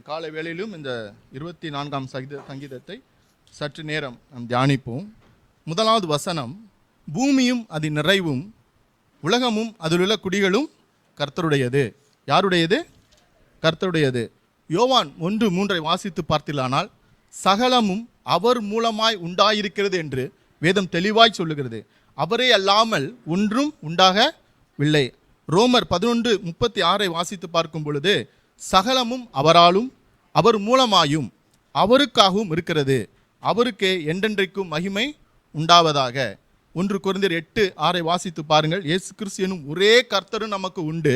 இந்த காலை வேளையிலும் இந்த இருபத்தி நான்காம் சங்கீத சங்கீதத்தை சற்று நேரம் நாம் தியானிப்போம். முதலாவது வசனம் பூமியும் அதன் நிறைவும் உலகமும் அதிலுள்ள குடிகளும் கர்த்தருடையது. யாருடையது? கர்த்தருடையது. யோவான் ஒன்று மூன்றை வாசித்து பார்த்திலானால் சகலமும் அவர் மூலமாய் உண்டாயிருக்கிறது என்று வேதம் தெளிவாய் சொல்லுகிறது. அவரே அல்லாமல் ஒன்றும் உண்டாகவில்லை. ரோமர் பதினொன்று முப்பத்தி ஆறை வாசித்து பார்க்கும் பொழுது சகலமும் அவராலும் அவர் மூலமாயும் அவருக்காகவும் இருக்கிறது. அவருக்கே என்றென்றைக்கும் மகிமை உண்டாவதாக. ஒன்று குறைந்தர் எட்டு ஆறை வாசித்து பாருங்கள். இயேசு கிறிஸ்து எனும் ஒரே கர்த்தரும் நமக்கு உண்டு.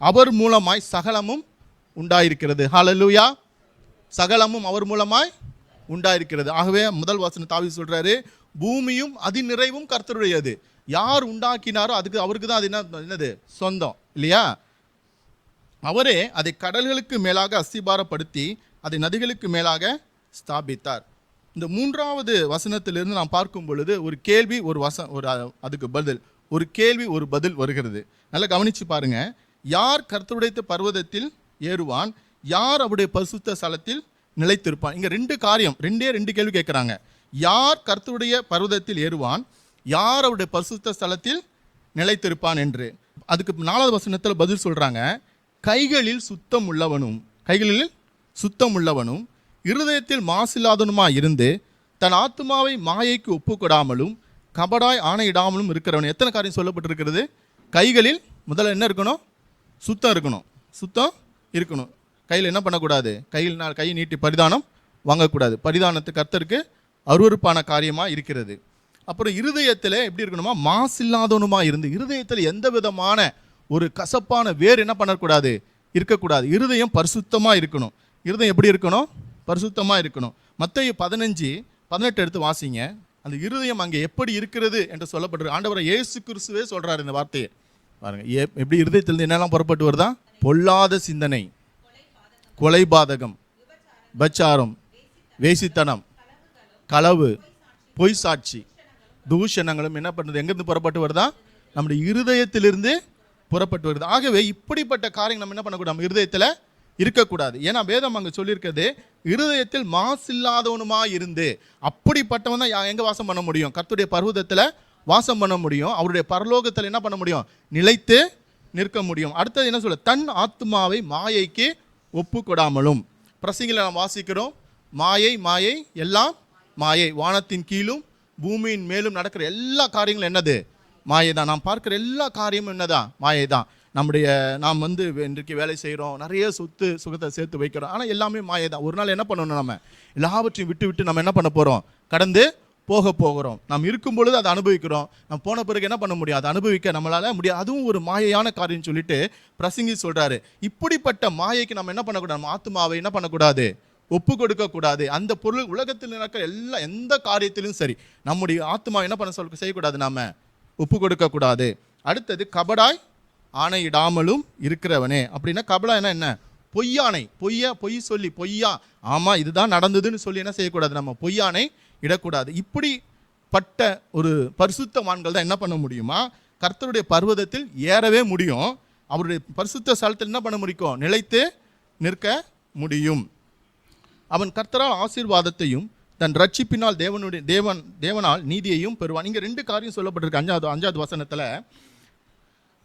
அவர் மூலமாய் சகலமும் உண்டாயிருக்கிறது. ஹாலலூயா சகலமும் அவர் மூலமாய் உண்டாயிருக்கிறது. ஆகவே முதல் வாசனை தாவி சொல்கிறாரு பூமியும் அதி நிறைவும் கர்த்தருடையது. யார் உண்டாக்கினாரோ அதுக்கு அவருக்கு தான் அது என்ன என்னது? சொந்தம். இல்லையா? அவரே அதை கடல்களுக்கு மேலாக அஸ்திபாரப்படுத்தி அதை நதிகளுக்கு மேலாக ஸ்தாபித்தார். இந்த மூன்றாவது வசனத்திலிருந்து நாம் பார்க்கும் பொழுது ஒரு கேள்வி ஒரு வச ஒரு அதுக்கு பதில் ஒரு கேள்வி ஒரு பதில் வருகிறது. நல்லா கவனித்து பாருங்க. யார் கர்த்தருடைத்த பர்வதத்தில் ஏறுவான்? யார் அவருடைய பரிசுத்த ஸ்தலத்தில் நிலைத்திருப்பான்? இங்கே ரெண்டு காரியம் ரெண்டே ரெண்டு கேள்வி கேட்குறாங்க. யார் கர்த்தருடைய பர்வதத்தில் ஏறுவான்? யார் அவருடைய பரிசுத்த ஸ்தலத்தில் நிலைத்திருப்பான் என்று? அதுக்கு நாலாவது வசனத்தில் பதில் சொல்கிறாங்க கைகளில் சுத்தம் உள்ளவனும் கைகளில் சுத்தம் உள்ளவனும் இருதயத்தில் மாசில்லாதவனுமா இருந்து தன் ஆத்துமாவை மாயைக்கு ஒப்புக்கொடாமலும் கபடாய் ஆணையிடாமலும் இருக்கிறவன். எத்தனை காரியம் சொல்லப்பட்டிருக்கிறது? கைகளில் முதல்ல என்ன இருக்கணும்? சுத்தம் இருக்கணும். சுத்தம் இருக்கணும். கையில் என்ன பண்ணக்கூடாது? கையில் நான் கையை நீட்டி பரிதானம் வாங்கக்கூடாது. பரிதானத்து கர்த்தருக்கு அருவருப்பான காரியமாக இருக்கிறது அப்புறம் இருதயத்தில் எப்படி இருக்கணுமா? மாசில்லாதவனுமா இருந்து இருதயத்தில் எந்த விதமான ஒரு கசப்பான வேர் என்ன பண்ணக்கூடாது? இருக்கக்கூடாது. இருதயம் பரிசுத்தமாக இருக்கணும். இருதயம் எப்படி இருக்கணும்? பரிசுத்தமாக இருக்கணும். மற்ற பதினஞ்சு பதினெட்டு எடுத்து வாசிங்க. அந்த இருதயம் அங்கே எப்படி இருக்கிறது என்று சொல்லப்படுறது ஆண்டவரை இயேசு கிறிஸ்துவே சொல்கிறார் இந்த வார்த்தையை. பாருங்க. எப்- எப்படி இருதயத்திலிருந்து என்னெல்லாம் புறப்பட்டு வருதா? பொல்லாத சிந்தனை. கொலைபாதகம். பச்சாரம் வேசித்தனம். களவு. பொய் சாட்சி தூஷணங்களும் என்ன பண்ணுறது எங்கேருந்து புறப்பட்டு வருதா? நம்முடைய இருதயத்திலிருந்து புறப்பட்டு வருது. ஆகவே இப்படிப்பட்ட காரியம் நம்ம என்ன பண்ணக்கூடாது? நம்ம இருதயத்தில் இருக்கக்கூடாது. ஏன்னா வேதம் அங்கே சொல்லியிருக்கிறது இருதயத்தில் மாசில்லாதவனுமா இருந்து அப்படிப்பட்டவன் தான் யா- வாசம் பண்ண முடியும்? கத்துடைய பர்வதத்தில் வாசம் பண்ண முடியும். அவருடைய பரலோகத்தில் என்ன பண்ண முடியும்? நிலைத்து நிற்க முடியும். அடுத்தது என்ன சொல்ல? தன் ஆத்மாவை மாயைக்கு ஒப்பு கொடாமலும் பிரசங்கில நாம் வாசிக்கிறோம். மாயை மாயை எல்லாம் மாயை. வானத்தின் கீழும் பூமியின் மேலும் நடக்கிற எல்லா காரியங்களும் என்னது? மாயை தான் நாம் பார்க்குற எல்லா காரியமும் என்னதான்? மாயை தான் நம்முடைய நாம் வந்து இன்றைக்கு வேலை செய்கிறோம் நிறைய சொத்து சுகத்தை சேர்த்து வைக்கிறோம். ஆனால் எல்லாமே மாயை தான் ஒரு நாள் என்ன பண்ணணும் நம்ம எல்லாவற்றையும் விட்டு விட்டு நம்ம என்ன பண்ண போகிறோம் கடந்து போக போகிறோம். நாம் இருக்கும் பொழுது அதை அனுபவிக்கிறோம். நம்ம போன பிறகு என்ன பண்ண முடியும்? அதை அனுபவிக்க நம்மளால் முடியாது அதுவும் ஒரு மாயையான காரியம் சொல்லிட்டு பிரசங்கி சொல்கிறாரு இப்படிப்பட்ட மாயைக்கு நம்ம என்ன பண்ணக்கூடாது? நம்ம ஆத்மாவை என்ன பண்ணக்கூடாது? ஒப்பு கொடுக்கக்கூடாது அந்த பொருள் உலகத்தில் நடக்கிற எல்லா எந்த காரியத்திலும் சரி. நம்முடைய ஆத்மா என்ன பண்ண சொல் செய்யக்கூடாது நாம்? ஒப்பு கொடுக்கக்கூடாது. அடுத்தது கபடாய் ஆணையிடாமலும் இருக்கிறவனே. அப்படின்னா கபடாய்னா என்ன பொய்யானை பொய்யா பொய் சொல்லி பொய்யா. ஆமா இதுதான் நடந்ததுன்னு சொல்லி என்ன செய்யக்கூடாது நம்ம? பொய்யானை இடக்கூடாது. இப்படிப்பட்ட ஒரு பரிசுத்தவான்கள் தான் என்ன பண்ண முடியுமா? கர்த்தருடைய பர்வதத்தில் ஏறவே முடியும். அவருடைய பரிசுத்த ஸ்தலத்தில் என்ன பண்ண முடியும் நிலைத்து நிற்க முடியும். அவன் கர்த்தரால் ஆசீர்வாதத்தையும் தன் ரட்சிப்பினால் தேவனுடைய தேவன் தேவனால் நீதியையும் பெறுவான். இங்கே ரெண்டு காரியம் சொல்லப்பட்டிருக்கு அஞ்சாவது அஞ்சாவது வசனத்தில்.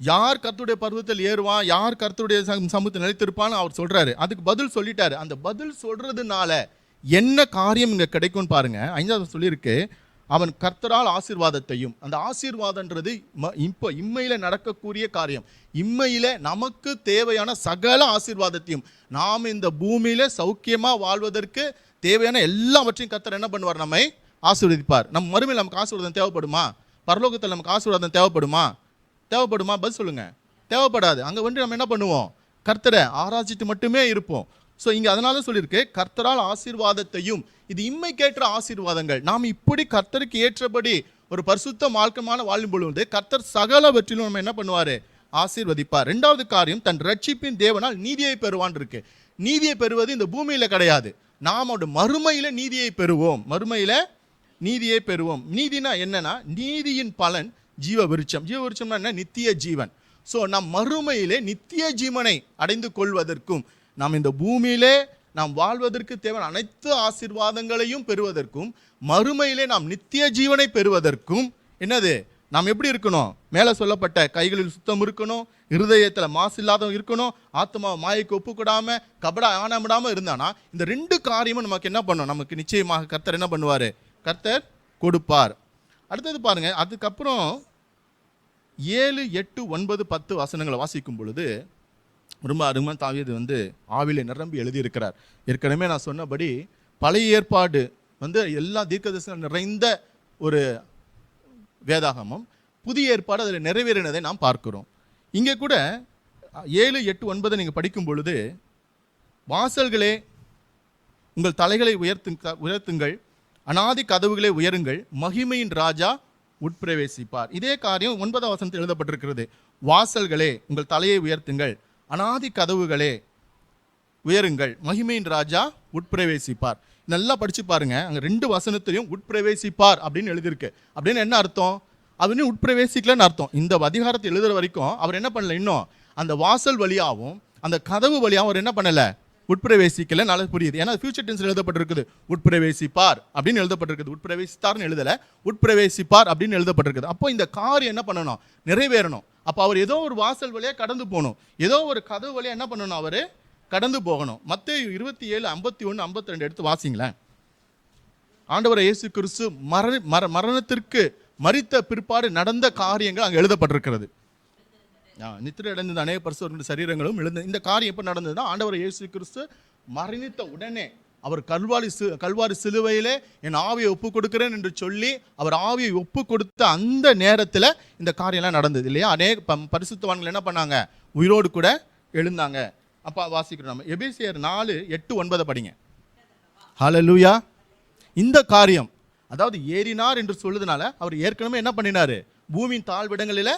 யார் கர்த்துடைய பருவத்தில் ஏறுவான் யார் கர்த்துடைய சம- சமூகத்தில் நிலைத்திருப்பான்னு அவர் சொல்கிறாரு அதுக்கு பதில் சொல்லிட்டாரு. அந்த பதில் சொல்கிறதுனால என்ன காரியம் இங்கே கிடைக்கும்னு பாருங்கள் ஐந்தாவது சொல்லியிருக்கு அவன் கர்த்தரால் ஆசீர்வாதத்தையும் அந்த ஆசீர்வாதன்றது ம- இப்போ இம்மையில் நடக்கக்கூடிய காரியம். இம்மையில் நமக்கு தேவையான சகல ஆசீர்வாதத்தையும் நாம் இந்த பூமியில் சௌக்கியமாக வாழ்வதற்கு தேவையான எல்லாவற்றையும் கர்த்தர் என்ன பண்ணுவார்? நம்மை ஆசீர்வதிப்பார். நம்ம மறுமையில் நமக்கு ஆசீர்வாதம் தேவைப்படுமா? பரலோகத்தில் நமக்கு ஆசீர்வாதம் தேவைப்படுமா? தேவைப்படுமா? பதில் சொல்லுங்க. தேவைப்படாது. அங்கே வந்து நம்ம என்ன பண்ணுவோம்? கர்த்தரை ஆராய்ச்சிட்டு மட்டுமே இருப்போம். ஸோ இங்கே அதனால சொல்லியிருக்கு கர்த்தரால் ஆசீர்வாதத்தையும் இது இம்மைக்கேற்ற ஆசீர்வாதங்கள். நாம் இப்படி கர்த்தருக்கு ஏற்றபடி ஒரு பரிசுத்த மார்க்கமான வாழும் பொழுது கர்த்தர் சகலவற்றிலும் நம்ம என்ன பண்ணுவார்? ஆசீர்வதிப்பார். ரெண்டாவது காரியம் தன் ரட்சிப்பின் தேவனால் நீதியை பெறுவான் இருக்கு. நீதியை பெறுவது இந்த பூமியில் கிடையாது. நாம் அவருடைய மறுமையில் நீதியை பெறுவோம். மறுமையில் நீதியை பெறுவோம். நீதினா என்னன்னா நீதியின் பலன் ஜீவ விருட்சம் ஜீவ விருட்சம்னா என்ன? நித்திய ஜீவன். ஸோ நம் மறுமையிலே நித்திய ஜீவனை அடைந்து கொள்வதற்கும் நாம் இந்த பூமியிலே நாம் வாழ்வதற்கு தேவையான அனைத்து ஆசீர்வாதங்களையும் பெறுவதற்கும் மறுமையிலே நாம் நித்திய ஜீவனை பெறுவதற்கும் என்னது? நாம் எப்படி இருக்கணும்? மேலே சொல்லப்பட்ட கைகளில் சுத்தம் இருக்கணும் இருதயத்தில் மாசு இல்லாதவன் இருக்கணும் ஆத்மா மாயைக்கு ஒப்புக்கூடாம கபடா ஆனாமிடாம இருந்தானா இந்த ரெண்டு காரியமும் நமக்கு என்ன பண்ணும்? நமக்கு நிச்சயமாக கர்த்தர் என்ன பண்ணுவார்? கர்த்தர் கொடுப்பார். அடுத்தது பாருங்கள் அதுக்கப்புறம் ஏழு எட்டு ஒன்பது பத்து வசனங்களை வாசிக்கும் பொழுது ரொம்ப அருமையான தாவியது வந்து ஆவிலை நிரம்பி எழுதியிருக்கிறார். ஏற்கனவே நான் சொன்னபடி பழைய ஏற்பாடு வந்து எல்லா தீர்க்கதரிசனம் நிறைந்த ஒரு வேதாகமம் புதிய ஏற்பாடு அதில் நிறைவேறினதை நாம் பார்க்கிறோம். இங்கே கூட ஏழு எட்டு ஒன்பதை நீங்கள் படிக்கும் பொழுது வாசல்களே உங்கள் தலைகளை உயர்த்து உயர்த்துங்கள் அனாதி கதவுகளை உயருங்கள் மகிமையின் ராஜா உட்பிரவேசிப்பார். இதே காரியம் ஒன்பதாம் வசனத்தில் எழுதப்பட்டிருக்கிறது. வாசல்களே உங்கள் தலையை உயர்த்துங்கள் அனாதி கதவுகளே உயருங்கள் மகிமையின் ராஜா உட்பிரவேசிப்பார். நல்லா படிச்சு பாருங்க அங்கே ரெண்டு வசனத்திலையும் உட்பிரவேசிப்பார் அப்படின்னு எழுதியிருக்கு. அப்படின்னு என்ன அர்த்தம்? அப்படின்னு உட்பிரவேசிக்கலன்னு அர்த்தம். இந்த அதிகாரத்தை எழுதுற வரைக்கும் அவர் என்ன பண்ணல இன்னும்? அந்த வாசல் வழியாகவும் அந்த கதவு வழியாகவும் அவர் என்ன பண்ணலை? உட்பிரவேசிக்கல நல்லா புரியுது. ஏன்னா ஃபியூச்சர் டென்ஸில் எழுதப்பட்டிருக்குது. உட்பிரவேசிப்பார் அப்படின்னு எழுதப்பட்டிருக்குது. உட்பிரவேசித்தார்னு எழுதல. உட்பிரவேசிப்பார் அப்படின்னு எழுதப்பட்டிருக்குது. அப்போ இந்த காரியம் என்ன பண்ணணும்? நிறைவேறணும். அப்போ அவர் ஏதோ ஒரு வாசல் வழியாக கடந்து போகணும். ஏதோ ஒரு கதவு வழியாக என்ன பண்ணணும் அவர்? கடந்து போகணும். மற்ற இருபத்தி ஏழு ஐம்பத்தி ஒன்று ஐம்பத்தி ரெண்டு எடுத்து வாசிங்களேன். ஆண்டவர் இயேசு கிறிஸ்து மர மர மரணத்திற்கு மறித்த பிற்பாடு நடந்த காரியங்கள் அங்கே எழுதப்பட்டிருக்கிறது. நித்திரை அடைந்த அநேக பரிசுத்தவர்களுடைய சரீரங்களும் எழுந்த இந்த காரியம் எப்போ நடந்ததுன்னா ஆண்டவர் இயேசு கிறிஸ்து மரணித்த உடனே அவர் கல்வாரி சி கல்வாரி சிலுவையிலே என் ஆவியை ஒப்பு கொடுக்கிறேன் என்று சொல்லி அவர் ஆவியை ஒப்பு கொடுத்த அந்த நேரத்தில் இந்த காரியம்லாம் நடந்தது இல்லையா? அநேக ப- பரிசுத்தவான்கள் என்ன பண்ணாங்க? உயிரோடு கூட எழுந்தாங்க. அப்பா வாசிக்கிறோம் நம்ம. எபிசியர் நாலு எட்டு ஒன்பதை படிங்க. ஹalleluya. இந்த காரியம் அதாவது ஏறினார் என்று சொல்லுதுனால அவர் ஏற்கனவே என்ன பண்ணினாரு? பூமியின் தாழ்விடங்களில்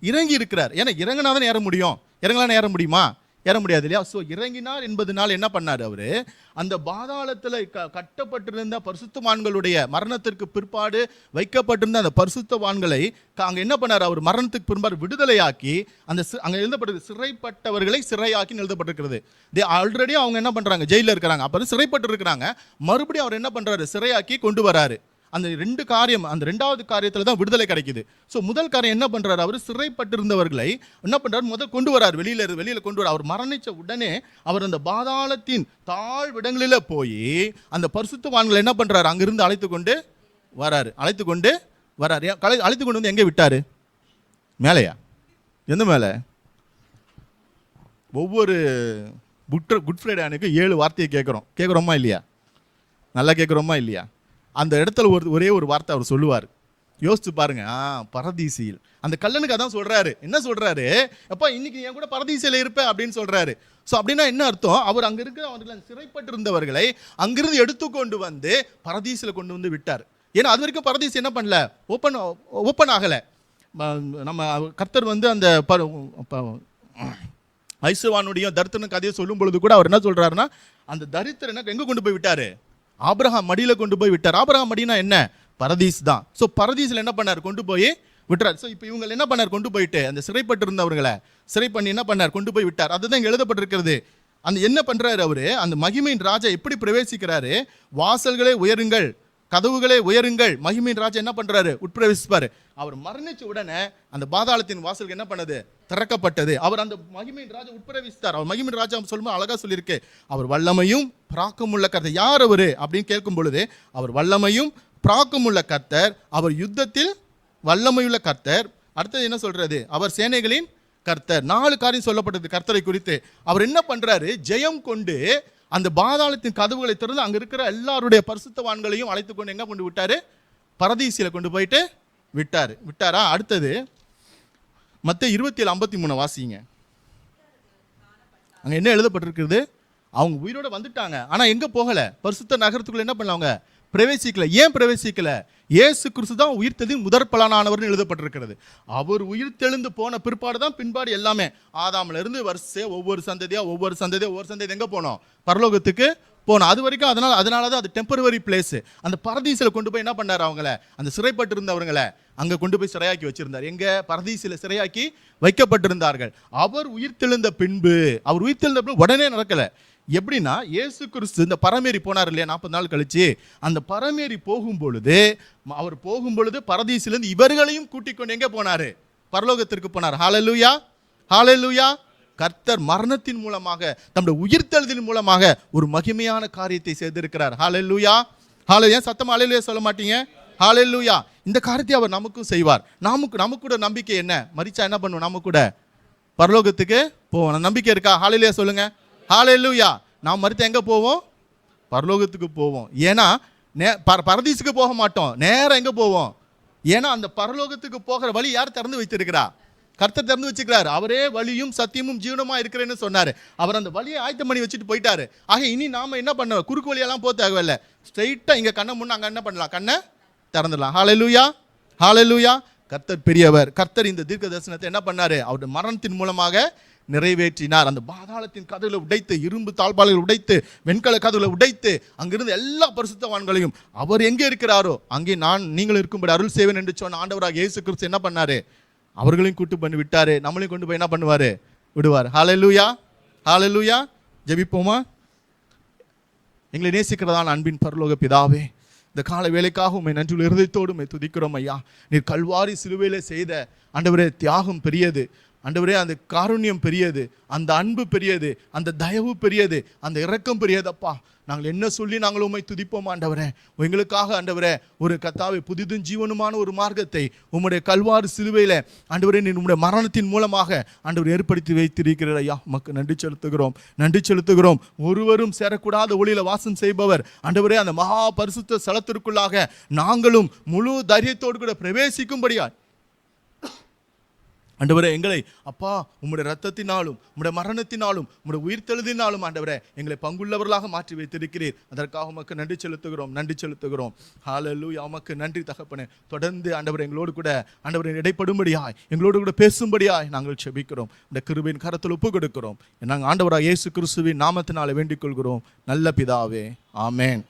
இறங்கி இருக்கிறார் ஏன்னா இறங்கினா தான் ஏற முடியும். இறங்கலாம் ஏற முடியுமா? ஏற முடியாது இல்லையா? ஸோ இறங்கினார் என்பதனால என்ன பண்ணார் அவர்? அந்த பாதாளத்தில் க கட்டப்பட்டிருந்த பரிசுத்தவான்களுடைய மரணத்திற்கு பிற்பாடு வைக்கப்பட்டிருந்த அந்த பரிசுத்தவான்களை அங்கே என்ன பண்ணார்? அவர் மரணத்துக்கு பிற்பாடு விடுதலையாக்கி அந்த சி- அங்க எழுதப்பட்டது சிறைப்பட்டவர்களை சிறையாக்கி எழுதப்பட்டிருக்கிறது. தே ஆல்ரெடி அவங்க என்ன பண்ணுறாங்க ஜெயிலில் இருக்கிறாங்க. அப்போ சிறைப்பட்டு இருக்கிறாங்க மறுபடியும் அவர் என்ன பண்ணுறாரு சிறையாக்கி கொண்டு வராரு. அந்த ரெண்டு காரியம் அந்த ரெண்டாவது காரியத்தில் தான் விடுதலை கிடைக்குது. ஸோ முதல் காரியம் என்ன பண்ணுறாரு அவர் சிறைப்பட்டிருந்தவர்களை என்ன பண்ணுறாரு முதல் கொண்டு வரார். வெளியில இருந்து வெளியில் கொண்டு வரார். அவர் மரணிச்ச உடனே அவர் அந்த பாதாளத்தின் தாழ்விடங்களில் போய் அந்த பரிசுத்தவான்களை என்ன பண்ணுறாரு அங்கிருந்து அழைத்து கொண்டு வராரு. அழைத்து கொண்டு வராரு கலை- அழைத்து கொண்டு வந்து எங்கே விட்டார்? மேலையா? எந்த மேலே? ஒவ்வொரு குட் குட் ஃப்ரைடே அன்னைக்கு ஏழு வார்த்தையை கேட்குறோம். கேட்குறோமா இல்லையா? நல்லா கேட்குறோமா இல்லையா? அந்த இடத்துல ஒரு ஒரே ஒரு வார்த்தை அவர் சொல்லுவார். யோசிச்சு பாருங்க. ஆ பரதீசியில். அந்த கல்லனுக்கு அதான் சொல்றாரு. என்ன சொல்றாரு? அப்பா இன்னைக்கு என் கூட பரதீசியில் இருப்ப அப்படின்னு சொல்றாரு. ஸோ அப்படின்னா என்ன அர்த்தம்? அவர் அங்கே இருக்கிற அவர்கள் சிறைப்பட்டிருந்தவர்களை அங்கிருந்து எடுத்துக்கொண்டு வந்து பரதீசில் கொண்டு வந்து விட்டார். ஏன்னா அது வரைக்கும் பரதீஸ் என்ன பண்ணல? ஓப்பன் ஓப்பன் ஆகலை. நம்ம கர்த்தர் வந்து அந்த ப- ஐசுவானுடைய தரித்திரன் கதையை சொல்லும் பொழுது கூட அவர் என்ன சொல்றாருன்னா அந்த தரித்திரனை எங்கே கொண்டு போய் விட்டாரு? ஆபிரகாம் மடியில் கொண்டு போய் விட்டார். ஆபிரகாம் மடினா என்ன? பரதீஸ் தான். ஸோ பரதீஸில் என்ன பண்ணார்? கொண்டு போய் விட்டுறார். ஸோ இப்போ இவங்க என்ன பண்ணார்? கொண்டு போயிட்டு அந்த சிறைப்பட்டிருந்தவர்களை சிறை பண்ணி என்ன பண்ணார்? கொண்டு போய் விட்டார். அதுதான் இங்கே எழுதப்பட்டிருக்கிறது. அந்த என்ன பண்ணுறாரு அவர்? அந்த மகிமையின் ராஜா எப்படி பிரவேசிக்கிறாரு? வாசல்களே உயருங்கள். கதவுகளே உயருங்கள். மகிமையின் ராஜா என்ன பண்றாரு? உட்பிரவேசிப்பாரு. அவர் மரணிச்ச உடனே அந்த பாதாளத்தின் வாசலுக்கு என்ன பண்ணது? திறக்கப்பட்டது. அவர் அந்த மகிமையின் ராஜா உட்பிரவேசித்தார். அவர் மகிமையின் ராஜா சொல்லும்போது அழகா சொல்லியிருக்கு. அவர் வல்லமையும் பிராக்கமுள்ள கர்த்தர். யார் அவரு? அப்படின்னு கேட்கும் பொழுது அவர் வல்லமையும் பிராக்கமுள்ள கர்த்தர். அவர் யுத்தத்தில் வல்லமையுள்ள கர்த்தர். அடுத்தது என்ன சொல்றது? அவர் சேனைகளின் கர்த்தர். நாலு காரியம் சொல்லப்பட்டது கர்த்தரை குறித்து. அவர் என்ன பண்றாரு? ஜெயம் கொண்டு அந்த பாதாளத்தின் கதவுகளை திறந்து அங்கே இருக்கிற எல்லாருடைய பரிசுத்தவான்களையும் அழைத்து கொண்டு எங்கே கொண்டு விட்டார்? பரதீசியில் கொண்டு போயிட்டு விட்டார். விட்டாரா? அடுத்தது மற்ற இருபத்தி ஏழு ஐம்பத்தி மூணு வாசிங்க. அங்கே என்ன எழுதப்பட்டிருக்கிறது? அவங்க உயிரோட வந்துட்டாங்க. ஆனால் எங்கே போகலை? பரிசுத்த நகரத்துக்குள்ளே என்ன பண்ணாங்க பிரவேசிக்கல. ஏன் பிரவேசிக்கலை? இயேசு கிறிஸ்து தான் உயிர்த்ததின் முதற் பலனானவர்னு எழுதப்பட்டிருக்கிறது. அவர் உயிர்த்தெழுந்து போன பிற்பாடு தான் பின்பாடு எல்லாமே. ஆதாம்ல இருந்து ஒவ்வொரு சந்ததியாக ஒவ்வொரு சந்ததியாக ஒவ்வொரு சந்ததி எங்கே போனோம்? பரலோகத்துக்கு போனோம். அது வரைக்கும் அதனால் அதனால தான் அது டெம்பரவரி பிளேஸு அந்த பரதீசில் கொண்டு போய் என்ன பண்ணார் அவங்கள? அந்த சிறைப்பட்டு இருந்தவங்களை அங்கே கொண்டு போய் சிறையாக்கி வச்சிருந்தார். எங்கே? பரதீசில் சிறையாக்கி வைக்கப்பட்டிருந்தார்கள். அவர் உயிர்த்தெழுந்த பின்பு அவர் உயிர்த்தெழுந்த பின்பு உடனே நடக்கல. எப்படின்னா இயேசு கிறிஸ்து இந்த பரமேறி போனார் இல்லையா நாற்பது நாள் கழிச்சு? அந்த பரமேறி போகும் பொழுது அவர் போகும் பொழுது பரதீசிலிருந்து இவர்களையும் கூட்டிக் கொண்டு எங்கே போனார்? பரலோகத்திற்கு போனார். ஹாலலூயா ஹாலலூயா கர்த்தர் மரணத்தின் மூலமாக தம்முடைய உயிர்த்தெழுதின் மூலமாக ஒரு மகிமையான காரியத்தை செய்திருக்கிறார். ஹalleluya ஏன் சத்தம் ஹalleluya சொல்ல மாட்டீங்க? ஹாலலூயா இந்த காரியத்தை அவர் நமக்கும் செய்வார். நமக்கு நமக்கு கூட நம்பிக்கை என்ன? மரிச்சா என்ன பண்ணுவோம் நம்ம கூட? பரலோகத்துக்கு போவோம் நம்பிக்கை இருக்கா? ஹalleluya சொல்லுங்க லூயா நாம் மறுத்து எங்கே போவோம்? பரலோகத்துக்கு போவோம். ஏன்னா நே பர பரதீசுக்கு போக மாட்டோம். நேரம் எங்கே போவோம்? ஏன்னா அந்த பரலோகத்துக்கு போகிற வழி யார் திறந்து வைத்திருக்கிறா? கர்த்தர் திறந்து வச்சுக்கிறார் அவரே வழியும் சத்தியமும் ஜீவனமாக இருக்கிறேன்னு சொன்னார். அவர் அந்த வழியை ஆயத்தம் பண்ணி வச்சுட்டு போயிட்டாரு. ஆக இனி நாம என்ன பண்ண குறுக்கு வழியெல்லாம் போக தேவையில்ல. ஸ்ட்ரைட்டாக இங்கே கண்ணை முன்ன அங்கே என்ன பண்ணலாம்? கண்ணை திறந்துடலாம். ஹalleluya ஹalleluya கர்த்தர் பெரியவர். கர்த்தர் இந்த தீர்க்க தரிசனத்தை என்ன பண்ணார்? அவருடைய மரணத்தின் மூலமாக நிறைவேற்றினார். அந்த பாதாளத்தின் கதவுகளை உடைத்து இரும்பு தாழ்பால்களை உடைத்து வெண்கல கதவுகளை உடைத்து அங்கிருந்து எல்லா பரிசுத்தவான்களையும் அவர் எங்கே இருக்கிறாரோ அங்கே நான் நீங்களும் இருக்கும்படி அருள் சேவன் என்று சொன்ன ஆண்டவராக இயேசு கிறிஸ்து என்ன பண்ணாரு? அவர்களையும் கூட்டு பண்ணி விட்டாரு. நம்மளையும் கொண்டு போய் என்ன பண்ணுவாரு? விடுவார். ஹாலலூயா ஹாலலூயா ஜெபிப்போமா? எங்களை நேசிக்கிறதான அன்பின் பரலோக பிதாவே இந்த கால வேலைக்காக உண்மை நன்றியுள்ள இருதயத்தோடு துதிக்கிறோம் ஐயா. நீர் கல்வாரி சிலுவையில் செய்த ஆண்டவரே தியாகம் பெரியது. அண்டவரே அந்த காருண்யம் பெரியது அந்த அன்பு பெரியது அந்த தயவு பெரியது அந்த இரக்கம் பெரியதப்பா. நாங்கள் என்ன சொல்லி நாங்கள் உண்மை துதிப்போம் ஆண்டவரே? எங்களுக்காக ஆண்டவரே ஒரு கத்தாவை புதிதும் ஜீவனுமான ஒரு மார்க்கத்தை உம்முடைய கல்வாறு சிலுவையில் ஆண்டவரே நீ உம்முடைய மரணத்தின் மூலமாக ஆண்டவர் ஏற்படுத்தி வைத்திருக்கிறார் ஐயா. உமக்கு நன்றி செலுத்துகிறோம் நன்றி செலுத்துகிறோம். ஒருவரும் சேரக்கூடாத ஒளியில் வாசம் செய்பவர். ஆண்டவரே அந்த மகா பரிசுத்த ஸ்தலத்திற்குள்ளாக நாங்களும் முழு தைரியத்தோடு கூட பிரவேசிக்கும்படியா ஆண்டவரே எங்களை அப்பா உம்முடைய ரத்தத்தினாலும் உம்முடைய மரணத்தினாலும் உம்முடைய உயிர்த்தெழுதினாலும் ஆண்டவரே எங்களை பங்குள்ளவர்களாக மாற்றி வைத்திருக்கிறீர். அதற்காக உமக்கு நன்றி செலுத்துகிறோம் நன்றி செலுத்துகிறோம். ஹalleluya உமக்கு நன்றி தகப்பனே. தொடர்ந்து ஆண்டவர் எங்களோடு கூட ஆண்டவரை இடைப்படும்படியாய் எங்களோடு கூட பேசும்படியாய் நாங்கள் செபிக்கிறோம். இந்த கிருபின் கரத்தில் ஒப்பு கொடுக்கிறோம். நாங்கள் ஆண்டவராக இயேசு கிறிஸ்துவின் நாமத்தினால வேண்டிக் கொள்கிறோம். நல்ல பிதாவே ஆமேன்.